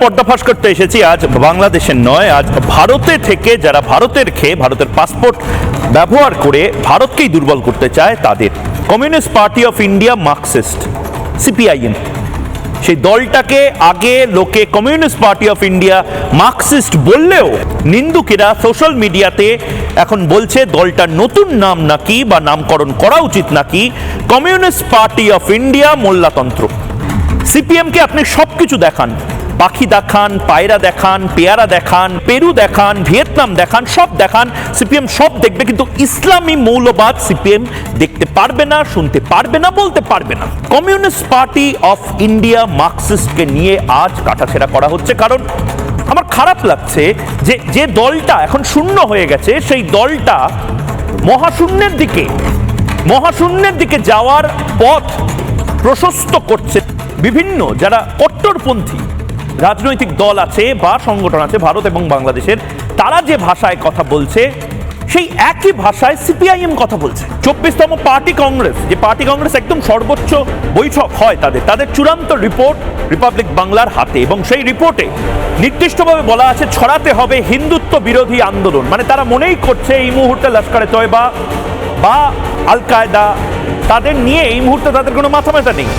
পর্দাফাশ করতে এসেছি। আজ বাংলাদেশের নয়, আজ ভারতে থেকে যারা ভারতের খেয়ে, ভারতের পাসপোর্ট ব্যবহার করে ভারতকেই দুর্বল করতে চায় তাদের। Communist Party of India Marxist CPIM সেই দলটাকে আগে লোকে Communist Party of India Marxist বললেও নিন্দুকেরা সোশ্যাল মিডিয়াতে এখন বলছে দলটার নতুন নাম নাকি বা নামকরণ করা উচিত নাকি কমিউনিস্ট পার্টি অফ ইন্ডিয়া মোল্লাতন্ত্র। সিপিএমকে আপনি সব কিছু দেখান। পাখি দেখান, পায়রা দেখান, পেয়ারা দেখান, পেরু দেখান, ভিয়েতনাম দেখান, সব দেখান। সিপিএম সব দেখবে, কিন্তু ইসলামী মৌলবাদ সিপিএম দেখতে পারবে না, শুনতে পারবে না, বলতে পারবে না। কমিউনিস্ট পার্টি অফ ইন্ডিয়া মার্কসিস্টকে নিয়ে আজ কাটাছেড়া করা হচ্ছে। কারণ আমার খারাপ লাগছে যে যে দলটা এখন শূন্য হয়ে গেছে, সেই দলটা মহাশূন্যের দিকে মহাশূন্যের দিকে যাওয়ার পথ প্রশস্ত করছে বিভিন্ন যারা কট্টরপন্থী। রাজনৈতিক দল আছে বা সংগঠন আছে, ভারত এবং বাংলাদেশের, তারা যে ভাষায় কথা বলছে, সেই একই ভাষায় সিপিআইএম কথা বলছে। চব্বিশতম পার্টি কংগ্রেস, যে পার্টি কংগ্রেস একদম সর্বোচ্চ বৈঠক হয় তাদের তাদের চূড়ান্ত রিপোর্ট রিপাবলিক বাংলার হাতে এবং সেই রিপোর্টে নির্দিষ্টভাবে বলা আছে, ছড়াতে হবে হিন্দুত্ব বিরোধী আন্দোলন। মানে তারা মনেই করছে, এই মুহূর্তে লস্করে তয়বা বা আল কায়দা তাদের নিয়ে এই মুহূর্তে তাদের কোনো মাথা ব্যথা নেই।